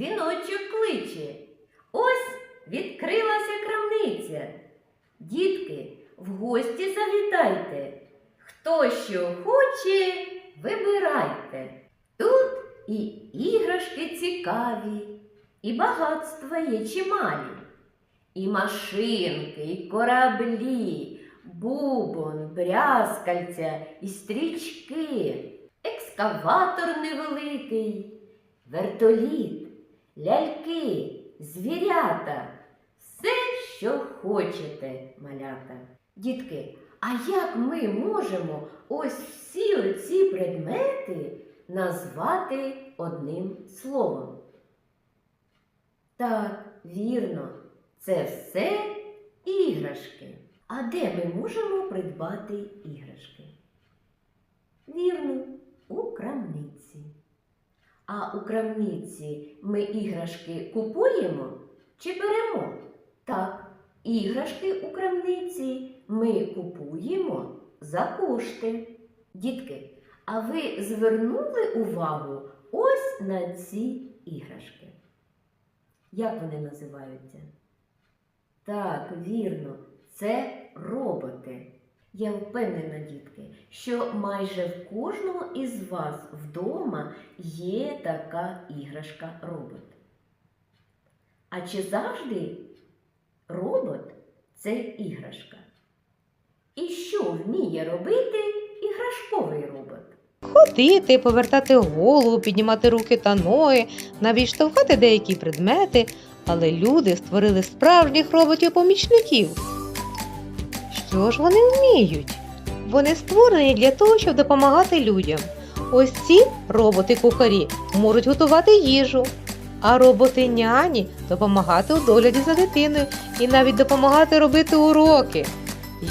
дзвіночок кличе. Ось відкрилася крамниця. Дітки, в гості завітайте. Хто що хоче, вибирайте. Тут і іграшки цікаві, і багатства є чималі, і машинки, і кораблі, бубон, брязкальця, і стрічки, екскаватор невеликий, вертоліт, ляльки, звірята. Все, що хочете, малята. Дітки, а як ми можемо ось всі оці предмети назвати одним словом? Так, вірно, це все іграшки. А де ми можемо придбати іграшки? Вірно, у крамниці. А у крамниці ми іграшки купуємо чи беремо? Так, іграшки у крамниці ми купуємо за кошти. Дітки, а ви звернули увагу ось на ці іграшки? Як вони називаються? Так, вірно, це роботи. Я впевнена, дітки, що майже в кожного із вас вдома є така іграшка робот. А чи завжди робот це іграшка? І що вміє робити іграшковий робот? Ходити, повертати голову, піднімати руки та ноги, навіть штовхати деякі предмети, але люди створили справжніх роботів-помічників. Що ж вони вміють? Вони створені для того, щоб допомагати людям. Ось ці роботи-кухарі можуть готувати їжу, а роботи-няні допомагати у догляді за дитиною і навіть допомагати робити уроки.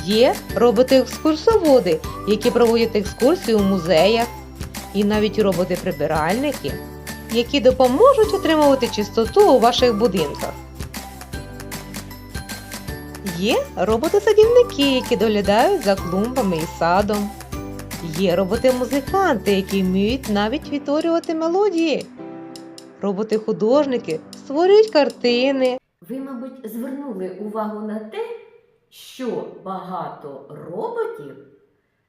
Є роботи-екскурсоводи, які проводять екскурсії у музеях, і навіть роботи-прибиральники, які допоможуть отримувати чистоту у ваших будинках. Є роботи-садівники, які доглядають за клумбами і садом. Є роботи-музиканти, які вміють навіть відтворювати мелодії. Роботи-художники створюють картини. Ви, мабуть, звернули увагу на те, що багато роботів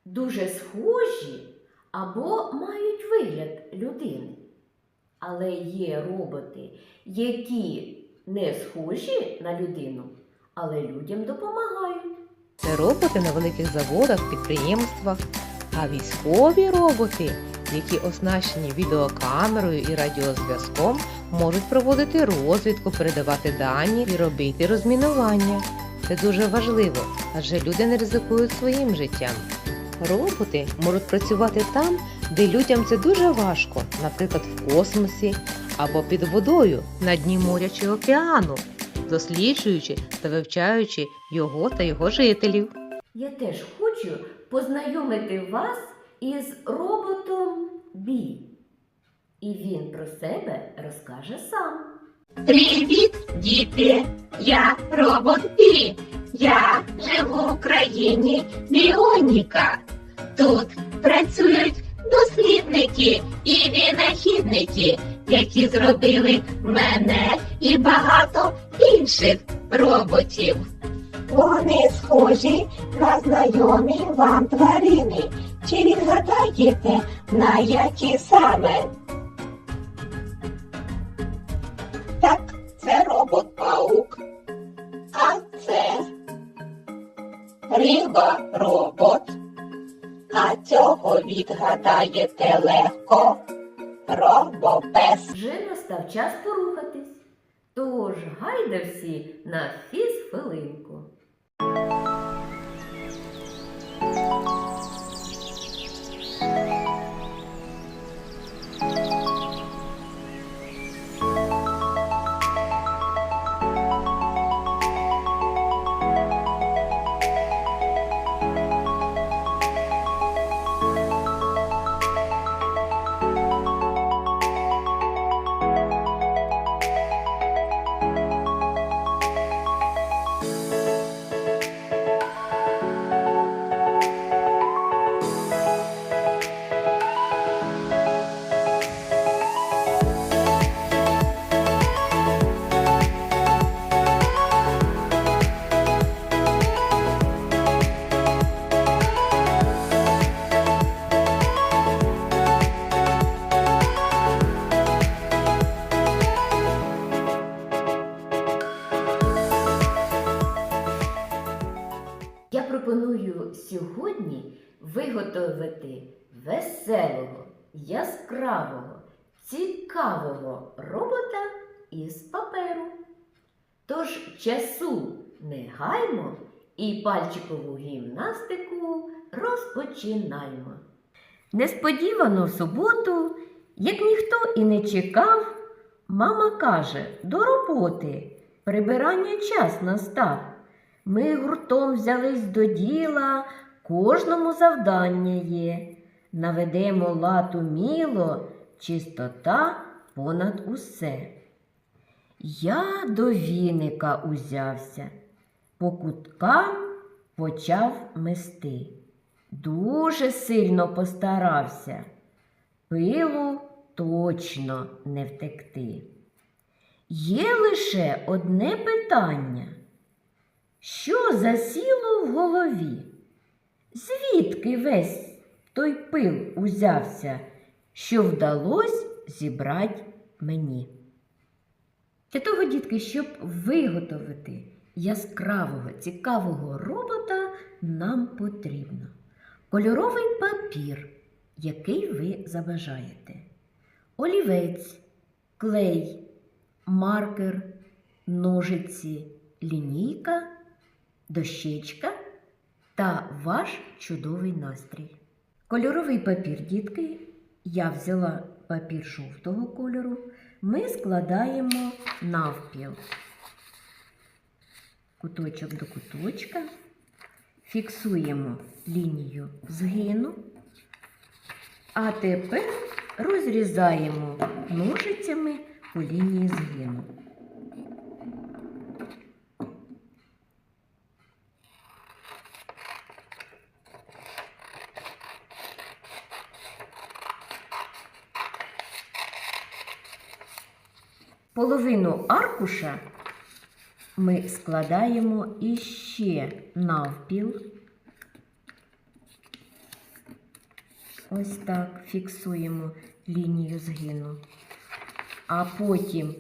дуже схожі або мають вигляд людини. Але є роботи, які не схожі на людину, але людям допомагають. Це роботи на великих заводах, підприємствах, а військові роботи, які оснащені відеокамерою і радіозв'язком, можуть проводити розвідку, передавати дані і робити розмінування. Це дуже важливо, адже люди не ризикують своїм життям. Роботи можуть працювати там, де людям це дуже важко, наприклад, в космосі або під водою на дні моря чи океану, досліджуючи та вивчаючи його та його жителів. Я теж хочу познайомити вас із роботом Бі. І він про себе розкаже сам. Привіт, діти! Я робот Пі. Я живу в країні Біоніка. Тут працюють дослідники і винахідники, які зробили мене і багато інших роботів. Вони схожі на знайомі вам тварини. Чи відгадаєте, на які саме? Так, це робот-паук. А це риба-робот. А цього відгадаєте легко. Робопес. Вже настав час порухатись. Тож гайда всі на фіз-хвилинку. Виготовити веселого, яскравого, цікавого робота із паперу. Тож часу не гаймо і пальчикову гімнастику розпочинаємо. Несподівано в суботу, як ніхто і не чекав, мама каже до роботи, прибирання час настав. Ми гуртом взялись до діла, кожному завдання є. Наведемо лад уміло, чистота понад усе. Я до віника узявся, по куткам почав мести. Дуже сильно постарався. Пилу точно не втекти. Є лише одне питання. Що засіло в голові? Звідки весь той пил узявся, що вдалось зібрати мені? Для того, дітки, щоб виготовити яскравого, цікавого робота, нам потрібно кольоровий папір, який ви забажаєте, олівець, клей, маркер, ножиці, лінійка, дощечка та ваш чудовий настрій. Кольоровий папір, дітки, я взяла папір жовтого кольору. Ми складаємо навпіл. Куточок до куточка, фіксуємо лінію згину, а тепер розрізаємо ножицями по лінії згину. Половину аркуша ми складаємо іще навпіл. Ось так фіксуємо лінію згину. А потім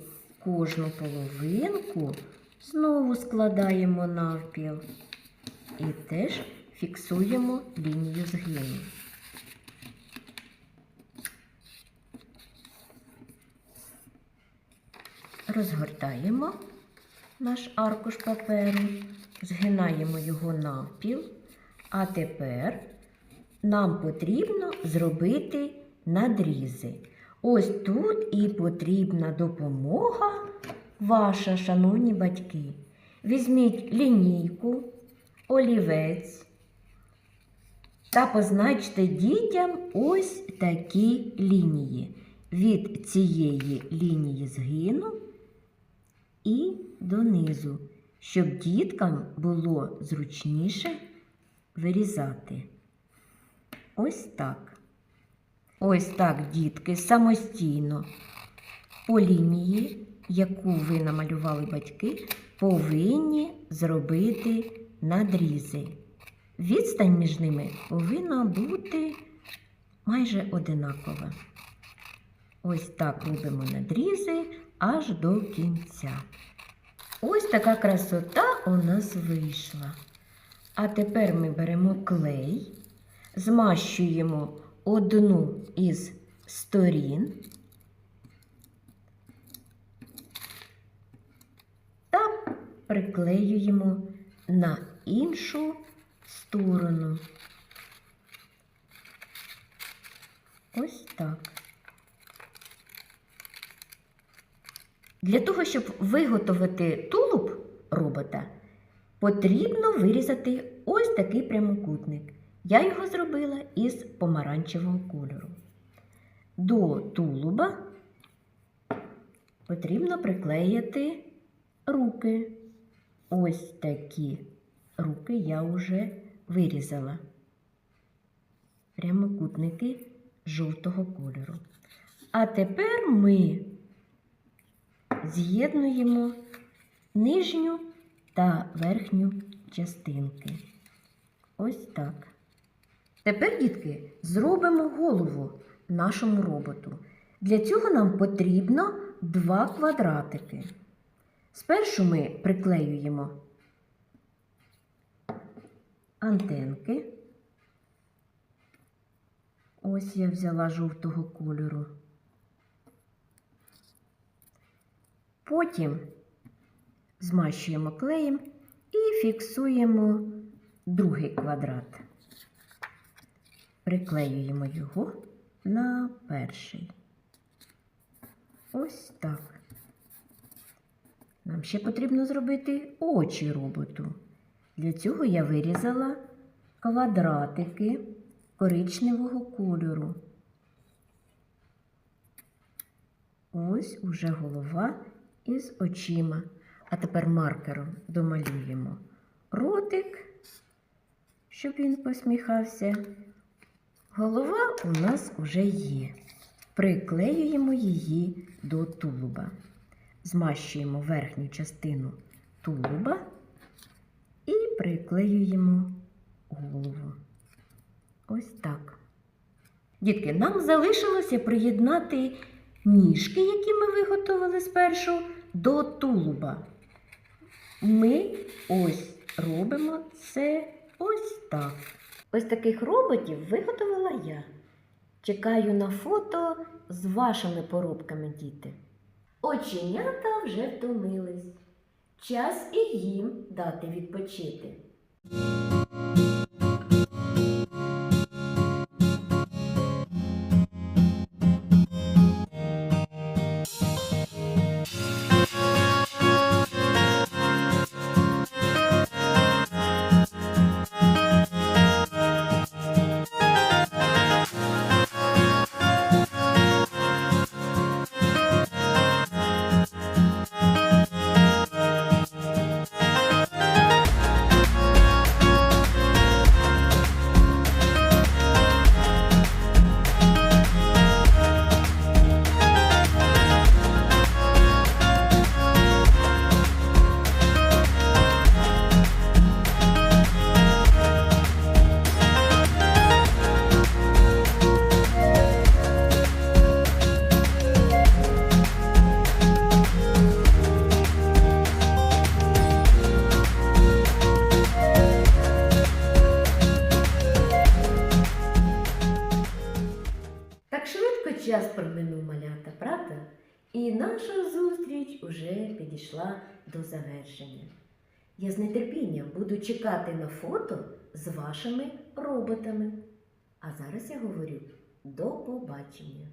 кожну половинку знову складаємо навпіл і теж фіксуємо лінію згину. Розгортаємо наш аркуш паперу, згинаємо його навпіл, а тепер нам потрібно зробити надрізи. Ось тут і потрібна допомога ваша, шановні батьки. Візьміть лінійку, олівець та позначте дітям ось такі лінії. Від цієї лінії згину і донизу, щоб діткам було зручніше вирізати. Ось так. Ось так, дітки, самостійно по лінії, яку ви намалювали батьки, повинні зробити надрізи. Відстань між ними повинна бути майже одинакова. Ось так робимо надрізи аж до кінця. Ось така красота у нас вийшла. А тепер ми беремо клей, змащуємо одну із сторін та приклеюємо на іншу сторону. Ось так. Для того, щоб виготовити тулуб робота, потрібно вирізати ось такий прямокутник. Я його зробила із помаранчевого кольору. До тулуба потрібно приклеїти руки. Ось такі руки я вже вирізала. Прямокутники жовтого кольору. А тепер ми з'єднуємо нижню та верхню частинки. Ось так. Тепер, дітки, зробимо голову нашому роботу. Для цього нам потрібно два квадратики. Спершу ми приклеюємо антенки. Ось я взяла жовтого кольору. Потім змащуємо клеєм і фіксуємо другий квадрат. Приклеюємо його на перший. Ось так. Нам ще потрібно зробити очі роботу. Для цього я вирізала квадратики коричневого кольору. Ось уже голова із очима. А тепер маркером домалюємо ротик, щоб він посміхався. Голова у нас уже є. Приклеюємо її до тулуба. Змащуємо верхню частину тулуба і приклеюємо голову. Ось так. Дітки, нам залишилося приєднати ніжки, які ми виготовили спершу, до тулуба. Ми ось робимо це ось так. Ось таких роботів виготовила я. Чекаю на фото з вашими поробками, діти. Оченята вже втомились. Час і їм дати відпочити. Малята, правда? І наша зустріч уже підійшла до завершення. Я з нетерпінням буду чекати на фото з вашими роботами. А зараз я говорю до побачення.